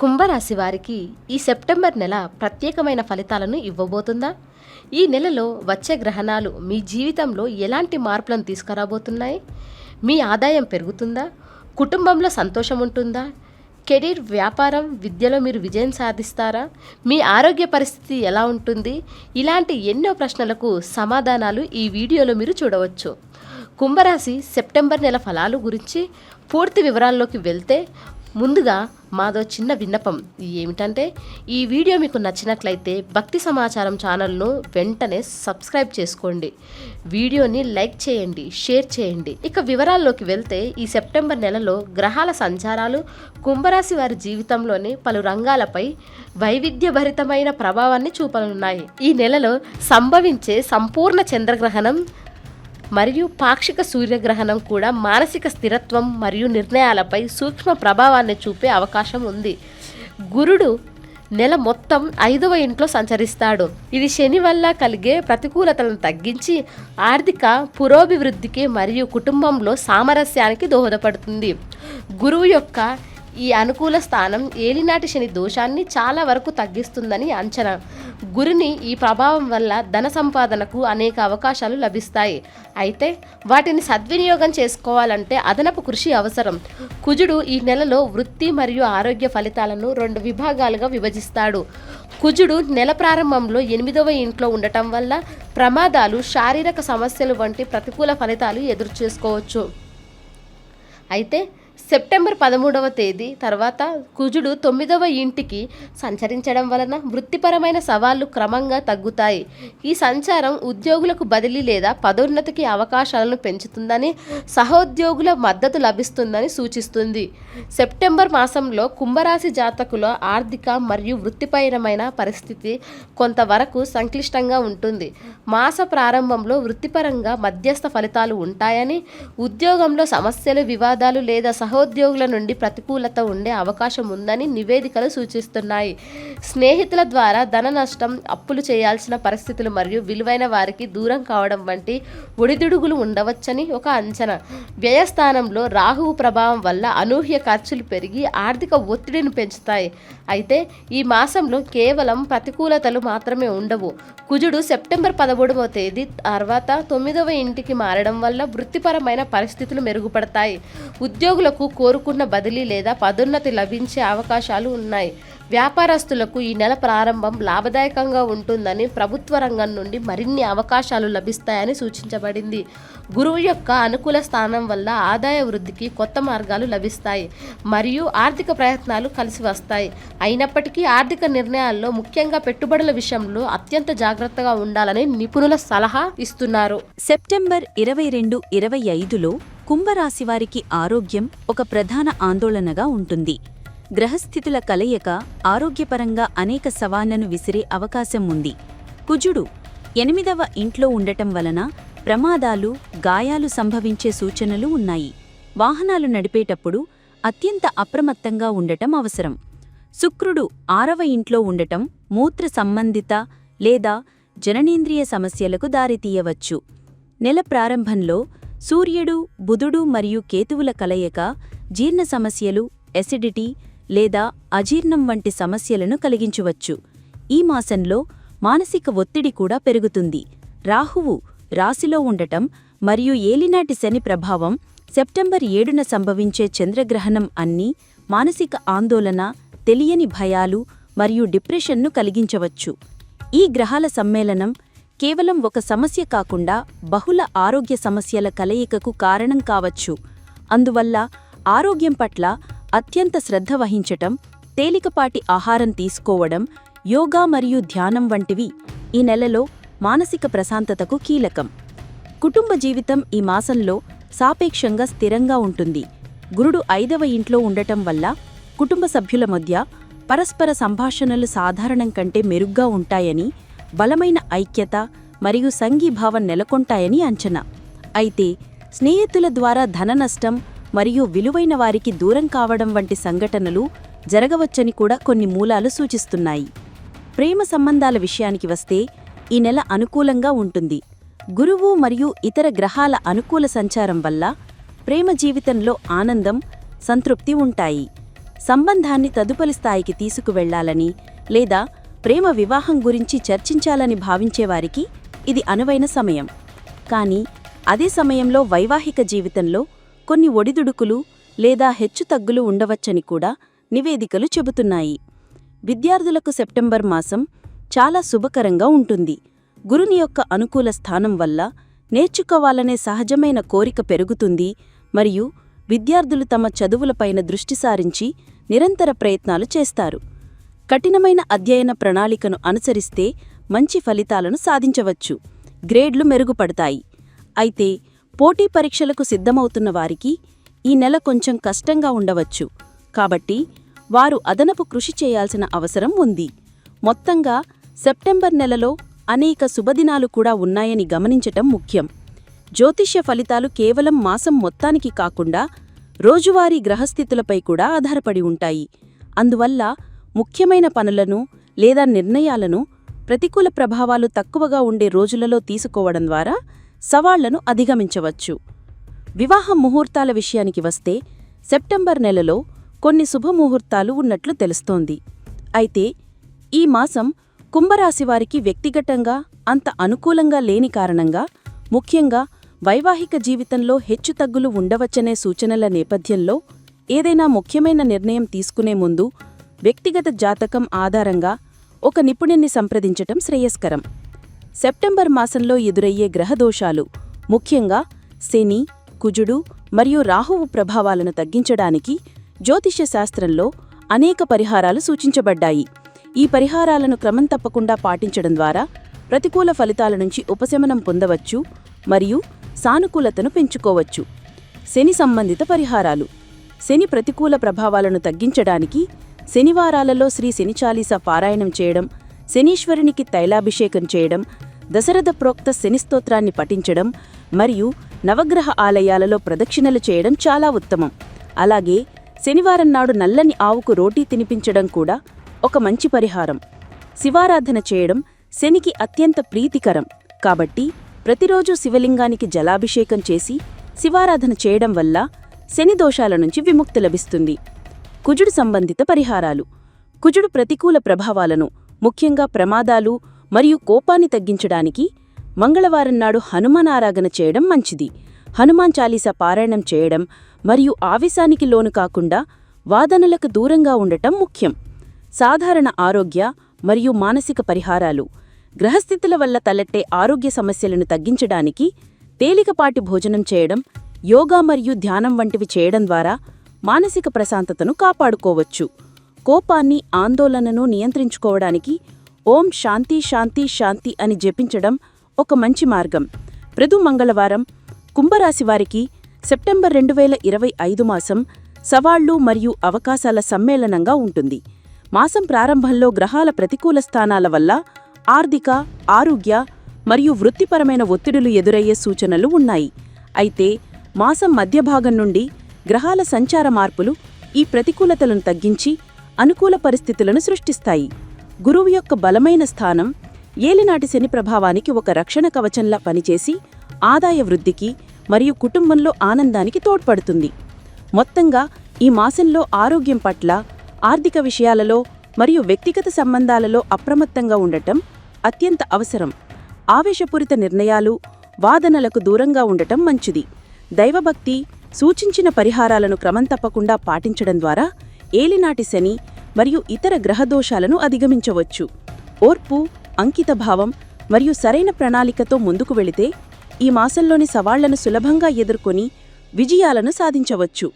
కుంభరాశి వారికి ఈ సెప్టెంబర్ నెల ప్రత్యేకమైన ఫలితాలను ఇవ్వబోతుందా? ఈ నెలలో వచ్చే గ్రహణాలు మీ జీవితంలో ఎలాంటి మార్పులను తీసుకురాబోతున్నాయి? మీ ఆదాయం పెరుగుతుందా? కుటుంబంలో సంతోషం ఉంటుందా? కెరీర్ వ్యాపారం విద్యలో మీరు విజయం సాధిస్తారా? మీ ఆరోగ్య పరిస్థితి ఎలా ఉంటుంది? ఇలాంటి ఎన్నో ప్రశ్నలకు సమాధానాలు ఈ వీడియోలో మీరు చూడవచ్చు. కుంభరాశి సెప్టెంబర్ నెల ఫలాలు గురించి పూర్తి వివరాల్లోకి వెళ్తే ముందుగా మాదో చిన్న విన్నపం. ఏమిటంటే ఈ వీడియో మీకు నచ్చినట్లయితే భక్తి సమాచారం ఛానల్ను వెంటనే సబ్స్క్రైబ్ చేసుకోండి. వీడియోని లైక్ చేయండి షేర్ చేయండి. ఇక వివరాల్లోకి వెళ్తే ఈ సెప్టెంబర్ నెలలో గ్రహాల సంచారాలు కుంభరాశి వారి జీవితంలోని పలు రంగాలపై వైవిధ్యభరితమైన ప్రభావాన్ని చూపనున్నాయి. ఈ నెలలో సంభవించే సంపూర్ణ చంద్రగ్రహణం మరియు పాక్షిక సూర్యగ్రహణం కూడా మానసిక స్థిరత్వం మరియు నిర్ణయాలపై సూక్ష్మ ప్రభావాన్ని చూపే అవకాశం ఉంది. గురుడు నెల మొత్తం ఐదవ ఇంట్లో సంచరిస్తాడు. ఇది శని వల్ల కలిగే ప్రతికూలతలను తగ్గించి ఆర్థిక పురోభివృద్ధికి మరియు కుటుంబంలో సామరస్యానికి దోహదపడుతుంది. గురువు యొక్క ఈ అనుకూల స్థానం ఏలినాటి శని దోషాన్ని చాలా వరకు తగ్గిస్తుందని అంచనా. గురుని ఈ ప్రభావం వల్ల ధన సంపాదనకు అనేక అవకాశాలు లభిస్తాయి. అయితే వాటిని సద్వినియోగం చేసుకోవాలంటే అదనపు కృషి అవసరం. కుజుడు ఈ నెలలో వృత్తి మరియు ఆరోగ్య ఫలితాలను రెండు విభాగాలుగా విభజిస్తాడు. కుజుడు నెల ప్రారంభంలో ఎనిమిదవ ఇంట్లో ఉండటం వల్ల ప్రమాదాలు శారీరక సమస్యలు వంటి ప్రతికూల ఫలితాలు ఎదురు చేసుకోవచ్చు అయితే సెప్టెంబర్ పదమూడవ తేదీ తర్వాత కుజుడు తొమ్మిదవ ఇంటికి సంచరించడం వలన వృత్తిపరమైన సవాళ్ళు క్రమంగా తగ్గుతాయి. ఈ సంచారం ఉద్యోగులకు బదిలీ లేదా పదోన్నతికి అవకాశాలను పెంచుతుందని సహోద్యోగుల మద్దతు లభిస్తుందని సూచిస్తుంది. సెప్టెంబర్ మాసంలో కుంభరాశి జాతకుల ఆర్థిక మరియు వృత్తిపరమైన పరిస్థితి కొంతవరకు సంక్లిష్టంగా ఉంటుంది. మాస ప్రారంభంలో వృత్తిపరంగా మధ్యస్థ ఫలితాలు ఉంటాయని ఉద్యోగంలో సమస్యలు వివాదాలు లేదా సహోద్యోగుల నుండి ప్రతికూలత ఉండే అవకాశం ఉందని నివేదికలు సూచిస్తున్నాయి. స్నేహితుల ద్వారా ధన నష్టం అప్పులు చేయాల్సిన పరిస్థితులు మరియు విలువైన వారికి దూరం కావడం వంటి ఒడిదుడుగులు ఉండవచ్చని ఒక అంచనా. వ్యయస్థానంలో రాహువు ప్రభావం వల్ల అనూహ్య ఖర్చులు పెరిగి ఆర్థిక ఒత్తిడిని పెంచుతాయి. అయితే ఈ మాసంలో కేవలం ప్రతికూలతలు మాత్రమే ఉండవు. కుజుడు సెప్టెంబర్ పదమూడవ తేదీ తర్వాత తొమ్మిదవ ఇంటికి మారడం వల్ల వృత్తిపరమైన పరిస్థితులు మెరుగుపడతాయి. ఉద్యోగులకు కోరుకున్న బదిలీ లేదా పదోన్నతి లభించే అవకాశాలు ఉన్నాయి. వ్యాపారస్తులకు ఈ నెల ప్రారంభం లాభదాయకంగా ఉంటుందని ప్రభుత్వ రంగం నుండి మరిన్ని అవకాశాలు లభిస్తాయని సూచించబడింది. గురువు యొక్క అనుకూల స్థానం వల్ల ఆదాయ వృద్ధికి కొత్త మార్గాలు లభిస్తాయి మరియు ఆర్థిక ప్రయత్నాలు కలిసి వస్తాయి. అయినప్పటికీ ఆర్థిక నిర్ణయాల్లో ముఖ్యంగా పెట్టుబడుల విషయంలో అత్యంత జాగ్రత్తగా ఉండాలని నిపుణుల సలహా ఇస్తున్నారు. సెప్టెంబర్ ఇరవై రెండు ఇరవై ఐదులో కుంభరాశివారికి ఆరోగ్యం ఒక ప్రధాన ఆందోళనగా ఉంటుంది. గ్రహస్థితుల కలయిక ఆరోగ్యపరంగా అనేక సవాళ్ళను విసిరే అవకాశం ఉంది. కుజుడు ఎనిమిదవ ఇంట్లో ఉండటం వలన ప్రమాదాలు గాయాలు సంభవించే సూచనలు ఉన్నాయి. వాహనాలు నడిపేటప్పుడు అత్యంత అప్రమత్తంగా ఉండటం అవసరం. శుక్రుడు ఆరవ ఇంట్లో ఉండటం మూత్ర సంబంధిత లేదా జననేంద్రియ సమస్యలకు దారితీయవచ్చు. నెల ప్రారంభంలో సూర్యుడు బుధుడు మరియు కేతువుల కలయిక జీర్ణ సమస్యలు ఎసిడిటీ లేదా అజీర్ణం వంటి సమస్యలను కలిగించవచ్చు. ఈ మాసంలో మానసిక ఒత్తిడి కూడా పెరుగుతుంది. రాహువు రాశిలో ఉండటం మరియు ఏలినాటి శని ప్రభావం సెప్టెంబర్ ఏడున సంభవించే చంద్రగ్రహణం అన్నీ మానసిక ఆందోళన తెలియని భయాలు మరియు డిప్రెషన్ను కలిగించవచ్చు. ఈ గ్రహాల సమ్మేళనం కేవలం ఒక సమస్య కాకుండా బహుళ ఆరోగ్య సమస్యల కలయికకు కారణం కావచ్చు. అందువల్ల ఆరోగ్యం పట్ల అత్యంత శ్రద్ధ వహించటం తేలికపాటి ఆహారం తీసుకోవడం యోగా మరియు ధ్యానం వంటివి ఈ నెలలో మానసిక ప్రశాంతతకు కీలకం. కుటుంబ జీవితం ఈ మాసంలో సాపేక్షంగా స్థిరంగా ఉంటుంది. గురుడు ఐదవ ఇంట్లో ఉండటం వల్ల కుటుంబ సభ్యుల మధ్య పరస్పర సంభాషణలు సాధారణం కంటే మెరుగ్గా ఉంటాయని బలమైన ఐక్యత మరియు సంఘీభావం నెలకొంటాయని అంచనా. అయితే స్నేహితుల ద్వారా ధన నష్టం మరియు విలువైన వారికి దూరం కావడం వంటి సంఘటనలు జరగవచ్చని కూడా కొన్ని మూలాలు సూచిస్తున్నాయి. ప్రేమ సంబంధాల విషయానికి వస్తే ఈ నెల అనుకూలంగా ఉంటుంది. గురువు మరియు ఇతర గ్రహాల అనుకూల సంచారం వల్ల ప్రేమ జీవితంలో ఆనందం సంతృప్తి ఉంటాయి. సంబంధాన్ని తదుపరి స్థాయికి తీసుకువెళ్ళాలని లేదా ప్రేమ వివాహం గురించి చర్చించాలని భావించేవారికి ఇది అనువైన సమయం. కానీ అదే సమయంలో వైవాహిక జీవితంలో కొన్ని ఒడిదుడుకులు లేదా హెచ్చుతగ్గులు ఉండవచ్చని కూడా నివేదికలు చెబుతున్నాయి. విద్యార్థులకు సెప్టెంబర్ మాసం చాలా శుభకరంగా ఉంటుంది. గురుని యొక్క అనుకూల స్థానం వల్ల నేర్చుకోవాలనే సహజమైన కోరిక పెరుగుతుంది మరియు విద్యార్థులు తమ చదువులపైన దృష్టి సారించి నిరంతర ప్రయత్నాలు చేస్తారు. కఠినమైన అధ్యయన ప్రణాళికను అనుసరిస్తే మంచి ఫలితాలను సాధించవచ్చు. గ్రేడ్లు మెరుగుపడతాయి. అయితే పోటీ పరీక్షలకు సిద్ధమవుతున్న వారికి ఈ నెల కొంచెం కష్టంగా ఉండవచ్చు. కాబట్టి వారు అదనపు కృషి చేయాల్సిన అవసరం ఉంది. మొత్తంగా సెప్టెంబర్ నెలలో అనేక శుభదినాలు కూడా ఉన్నాయని గమనించటం ముఖ్యం. జ్యోతిష్య ఫలితాలు కేవలం మాసం మొత్తానికి కాకుండా రోజువారీ గ్రహస్థితులపై కూడా ఆధారపడి ఉంటాయి. అందువల్ల ముఖ్యమైన పనులను లేదా నిర్ణయాలను ప్రతికూల ప్రభావాలు తక్కువగా ఉండే రోజులలో తీసుకోవడం ద్వారా సవాళ్ళను అధిగమించవచ్చు. వివాహ ముహూర్తాల విషయానికి వస్తే సెప్టెంబర్ నెలలో కొన్ని శుభముహూర్తాలు ఉన్నట్లు తెలుస్తోంది. అయితే ఈ మాసం కుంభరాశివారికి వ్యక్తిగతంగా అంత అనుకూలంగా లేని కారణంగా ముఖ్యంగా వైవాహిక జీవితంలో హెచ్చుతగ్గులు ఉండవచ్చనే సూచనల నేపథ్యంలో ఏదైనా ముఖ్యమైన నిర్ణయం తీసుకునే ముందు వ్యక్తిగత జాతకం ఆధారంగా ఒక నిపుణుణ్ణి సంప్రదించటం శ్రేయస్కరం. సెప్టెంబర్ మాసంలో ఎదురయ్యే గ్రహదోషాలు ముఖ్యంగా శని కుజుడు మరియు రాహువు ప్రభావాలను తగ్గించడానికి జ్యోతిష్య శాస్త్రంలో అనేక పరిహారాలు సూచించబడ్డాయి. ఈ పరిహారాలను క్రమం తప్పకుండా పాటించడం ద్వారా ప్రతికూల ఫలితాల నుంచి ఉపశమనం పొందవచ్చు మరియు సానుకూలతను పెంచుకోవచ్చు. శని సంబంధిత పరిహారాలు. శని ప్రతికూల ప్రభావాలను తగ్గించడానికి శనివారాలలో శ్రీ శనిచాలీస పారాయణం చేయడం శనీశ్వరునికి తైలాభిషేకం చేయడం దశరథ ప్రోక్త శనిస్తోత్రాన్ని పఠించడం మరియు నవగ్రహ ఆలయాలలో ప్రదక్షిణలు చేయడం చాలా ఉత్తమం. అలాగే శనివారం నాడు నల్లని ఆవుకు రోటీ తినిపించడం కూడా ఒక మంచి పరిహారం. శివారాధన చేయడం శనికి అత్యంత ప్రీతికరం. కాబట్టి ప్రతిరోజు శివలింగానికి జలాభిషేకం చేసి శివారాధన చేయడం వల్ల శని దోషాల నుంచి విముక్తి లభిస్తుంది. కుజుడు సంబంధిత పరిహారాలు. కుజుడు ప్రతికూల ప్రభావాలను ముఖ్యంగా ప్రమాదాలు మరియు కోపాన్ని తగ్గించడానికి మంగళవారం నాడు హనుమాన్ ఆరాధన చేయడం మంచిది. హనుమాన్ చాలీస పారాయణం చేయడం మరియు ఆవేశానికి లోను కాకుండా వాదనలకు దూరంగా ఉండటం ముఖ్యం. సాధారణ ఆరోగ్య మరియు మానసిక పరిహారాలు. గ్రహస్థితుల వల్ల తలెట్టే ఆరోగ్య సమస్యలను తగ్గించడానికి తేలికపాటి భోజనం చేయడం యోగా మరియు ధ్యానం వంటివి చేయడం ద్వారా మానసిక ప్రశాంతతను కాపాడుకోవచ్చు. కోపాన్ని ఆందోళనను నియంత్రించుకోవడానికి ఓం శాంతి శాంతి శాంతి అని జపించడం ఒక మంచి మార్గం. ప్రదు మంగళవారం కుంభరాశి వారికి సెప్టెంబర్ రెండు వేల ఇరవై ఐదు మాసం సవాళ్ళు మరియు అవకాశాల సమ్మేళనంగా ఉంటుంది. మాసం ప్రారంభంలో గ్రహాల ప్రతికూల స్థానాల వల్ల ఆర్థిక ఆరోగ్య మరియు వృత్తిపరమైన ఒత్తిడులు ఎదురయ్యే సూచనలు ఉన్నాయి. అయితే మాసం మధ్యభాగం నుండి గ్రహాల సంచార మార్పులు ఈ ప్రతికూలతలను తగ్గించి అనుకూల పరిస్థితులను సృష్టిస్తాయి. గురువు యొక్క బలమైన స్థానం ఏలినాటి శని ప్రభావానికి ఒక రక్షణ కవచంలా పనిచేసి ఆదాయ వృద్ధికి మరియు కుటుంబంలో ఆనందానికి తోడ్పడుతుంది. మొత్తంగా ఈ మాసంలో ఆరోగ్యం పట్ల ఆర్థిక విషయాలలో మరియు వ్యక్తిగత సంబంధాలలో అప్రమత్తంగా ఉండటం అత్యంత అవసరం. ఆవేశపూరిత నిర్ణయాలు వాదనలకు దూరంగా ఉండటం మంచిది. దైవభక్తి సూచించిన పరిహారాలను క్రమం తప్పకుండా పాటించడం ద్వారా ఏలినాటి శని మరియు ఇతర గ్రహదోషాలను అధిగమించవచ్చు. ఓర్పు అంకితభావం మరియు సరైన ప్రణాళికతో ముందుకు వెళితే ఈ మాసంలోని సవాళ్ళను సులభంగా ఎదుర్కొని విజయాలను సాధించవచ్చు.